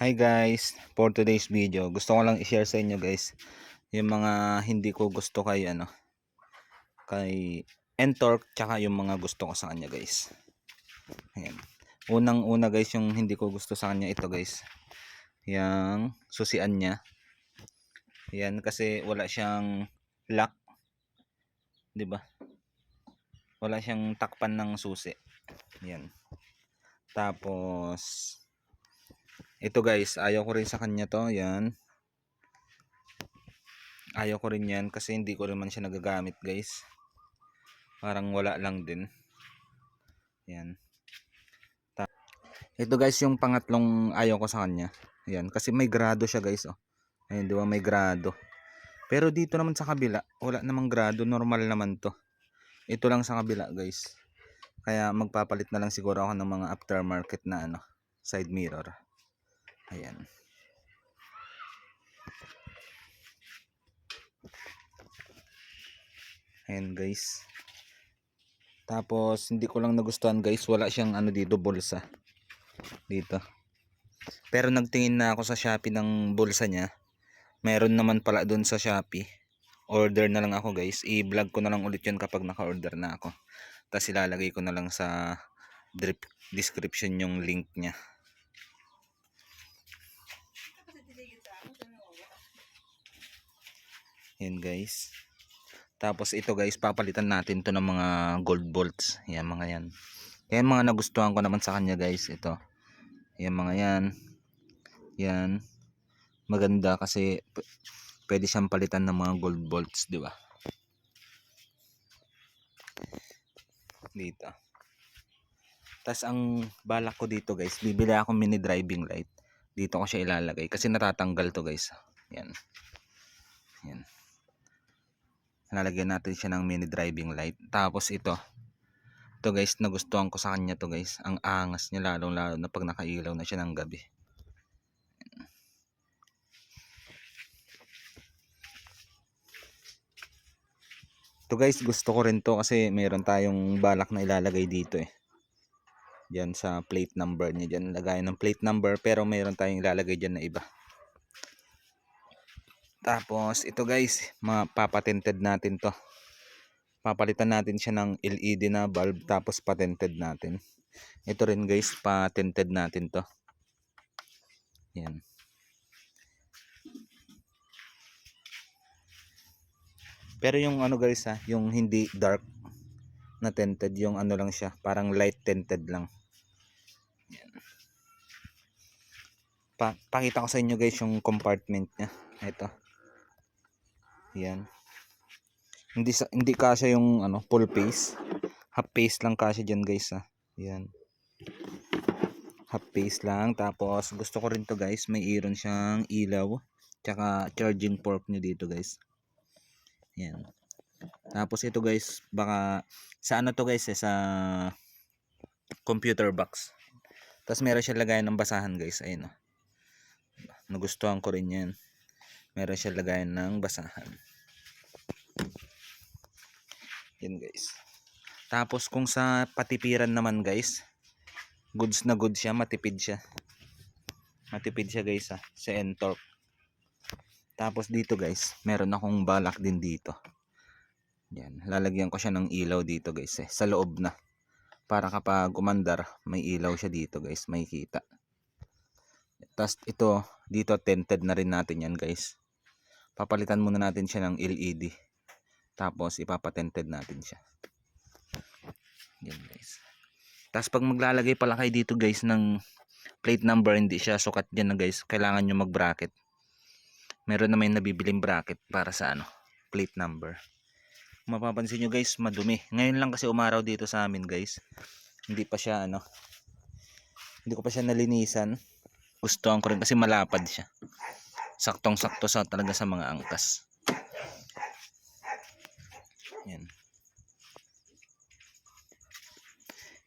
Hi guys, for today's video, gusto ko lang i-share sa inyo guys yung mga hindi ko gusto kay ano kay Entork tsaka yung mga gusto ko sa kanya guys. Ayan. Unang una guys yung hindi ko gusto sa kanya ito guys. Yang susian niya. Yan kasi wala siyang lock. 'Di ba? Wala siyang takpan ng susi. Yan. Tapos ito guys, ayaw ko rin sa kanya to. Yan. Ayaw ko rin yan kasi hindi ko rin man siya nagagamit guys. Parang wala lang din. Yan. Ta- Ito guys yung pangatlong ayaw ko sa kanya. Yan. Kasi may grado siya guys. Oh. Ayun, di ba may grado. Pero dito naman sa kabila, wala namang grado. Normal naman to. Ito lang sa kabila guys. Kaya magpapalit na lang siguro ako ng mga aftermarket na ano, side mirror. Ayan. Ayan guys. Tapos hindi ko lang nagustuhan guys, wala siyang ano dito bulsa. Dito. Pero nagtingin na ako sa Shopee ng bulsa niya. Meron naman pala doon sa Shopee. Order na lang ako guys. I-vlog ko na lang ulit 'yun kapag naka-order na ako. Tapos ilalagay ko na lang sa drip description yung link niya. Yan guys. Tapos ito guys, papalitan natin to ng mga gold bolts. Yan mga yan. Yan mga nagustuhan ko naman sa kanya guys. Ito. Yan mga yan. Yan. Maganda kasi pwede siyang palitan ng mga gold bolts, di ba? Dito. Tapos ang balak ko dito guys, bibili ako mini driving light. Dito ko siya ilalagay kasi natatanggal to guys. Yan. Yan. Lalagyan natin siya ng mini driving light. Tapos ito. Ito guys, nagustuhan ko sa kanya to guys. Ang angas niya lalong lalo na pag nakailaw na siya ng gabi. Ito guys, gusto ko rin to kasi meron tayong balak na ilalagay dito eh. Diyan sa plate number niya. Diyan lagayan ng plate number pero meron tayong ilalagay diyan na iba. Tapos ito guys, mapapatented natin to. Papalitan natin siya ng LED na bulb tapos patented natin. Ito rin guys, patented natin to. Yan. Pero yung ano guys ha, yung hindi dark na tinted, yung ano lang siya, parang light tinted lang. Yan. Pa pakita ko sa inyo guys yung compartment niya. Ito. Yan. Hindi sa hindi kasya yung ano, full face. Half face lang kasya diyan guys ha. Yan. Half face lang tapos gusto ko rin to guys, may iron siyang ilaw tsaka charging port niya dito guys. Yan. Tapos ito guys, baka sa ano to guys eh, sa computer box. Tapos meron siya lagayan ng basahan guys, ayun oh. Nagustuhan ko rin 'yan. Meron siya lagayan ng basahan. Yan guys. Tapos kung sa patipiran naman guys, goods na goods siya, matipid siya. Matipid siya guys ha, sa Entorp. Tapos dito guys, meron akong balak din dito. Yan, lalagyan ko siya ng ilaw dito guys eh, sa loob na. Para kapag umandar, may ilaw siya dito guys, may kita. Tapos ito, dito tinted na rin natin yan guys. Papalitan muna natin siya ng LED. Tapos ipapatented natin siya. Yan guys. Tapos pag maglalagay pala kayo dito guys ng plate number, hindi siya sukat dyan na guys. Kailangan nyo mag bracket. Meron na may nabibiling bracket para sa ano, plate number. Mapapansin nyo guys, madumi. Ngayon lang kasi umaraw dito sa amin guys. Hindi pa siya ano, hindi ko pa siya nalinisan. Gustuhan ko rin kasi malapad siya. Saktong sakto sa talaga sa mga angkas. Yan.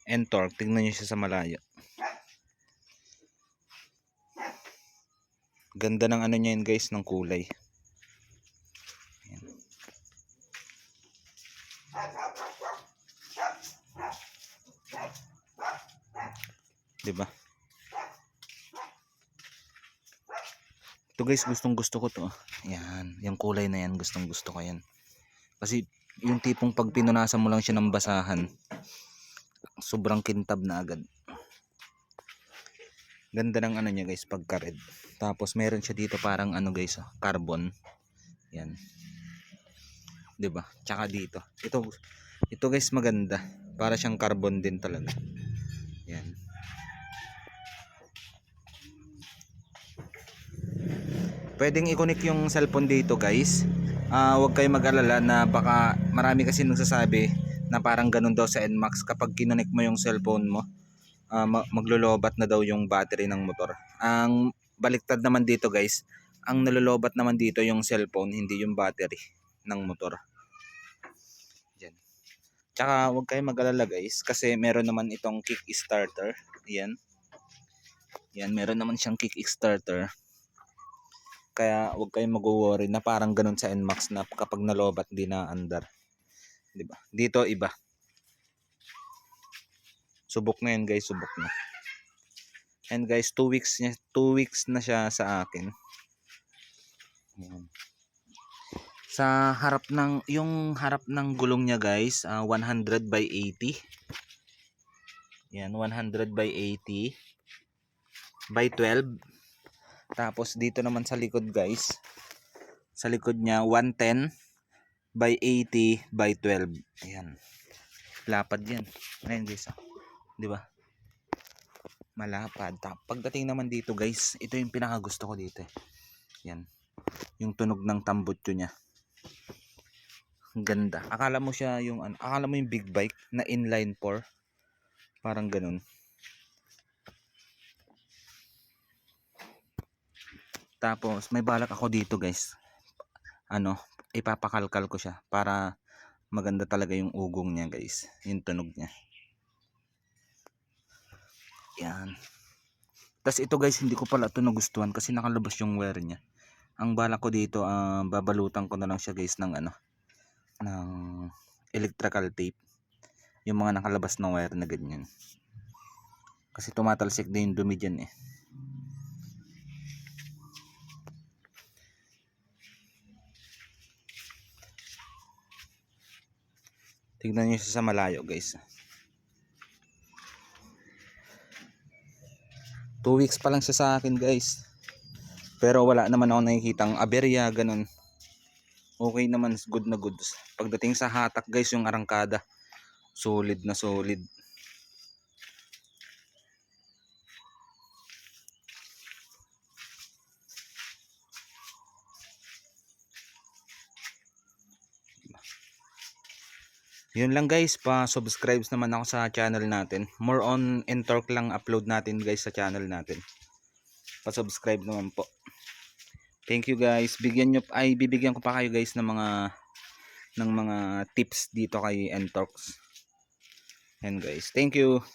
Entork, tingnan nyo siya sa malayo. Ganda ng ano niya yun guys, ng kulay. Yan. 'Di ba? Ito guys, gustong gusto ko to. Yan, yung kulay na yan, gustong gusto ko yan. Kasi yung tipong pag pinunasan mo lang siya ng basahan, sobrang kintab na agad. Ganda ng ano niya guys, pagka red. Tapos meron siya dito parang ano guys, ah, carbon. Yan. 'Di ba? Tsaka dito. Ito ito guys maganda. Para siyang carbon din talaga. Yan. Pwedeng i-connect yung cellphone dito guys. Ah, huwag kayo mag-alala na baka marami kasi nagsasabi na parang ganun daw sa NMAX kapag kinonect mo yung cellphone mo ma- maglolobat na daw yung battery ng motor. Ang baliktad naman dito guys, ang nalolobat naman dito yung cellphone, hindi yung battery ng motor. Yan. Tsaka huwag kayo mag-alala guys kasi meron naman itong kick starter. Yan. Yan, meron naman siyang kick starter. Kaya huwag kayong mag-worry na parang ganun sa NMAX na kapag nalobat di na andar. 'Di ba? Dito iba. Subok na yan guys, subok na. And guys, 2 weeks niya, 2 weeks na siya sa akin. Ayan. Sa harap ng yung harap ng gulong niya guys, ah, 100 by 80. Yan, 100 by 80 by 12. Tapos dito naman sa likod guys, sa likod niya 110 by 80 by 12. Ayan. Lapad yan. Ayan guys. ah. 'Di ba? Malapad. Pagdating naman dito guys, ito yung pinaka gusto ko dito. eh. Yan. Yung tunog ng tambutso niya. Ganda. Akala mo siya yung ano, akala mo yung big bike na inline 4. Parang ganun. Tapos may balak ako dito guys. Ano, ipapakalkal ko siya para maganda talaga yung ugong niya guys. Yung tunog niya. Yan. Tapos ito guys, hindi ko pala ito nagustuhan kasi nakalabas yung wire niya. Ang bala ko dito, ah, babalutan ko na lang siya guys ng ano, ng electrical tape. Yung mga nakalabas na wire na ganyan. Kasi tumatalsik din yung dumi dyan eh. Tignan nyo siya sa malayo guys. Two weeks pa lang siya sa akin guys. Pero wala naman ako nakikitang aberya, ganun. Okay naman, good na good. Pagdating sa hatak guys, yung arangkada. Solid na solid. Yun lang guys, pa-subscribe naman ako sa channel natin. More on Entork lang upload natin guys sa channel natin. Pa-subscribe naman po. Thank you guys. Bigyan nyo ay bibigyan ko pa kayo guys ng mga ng mga tips dito kay Entorks. And guys, thank you.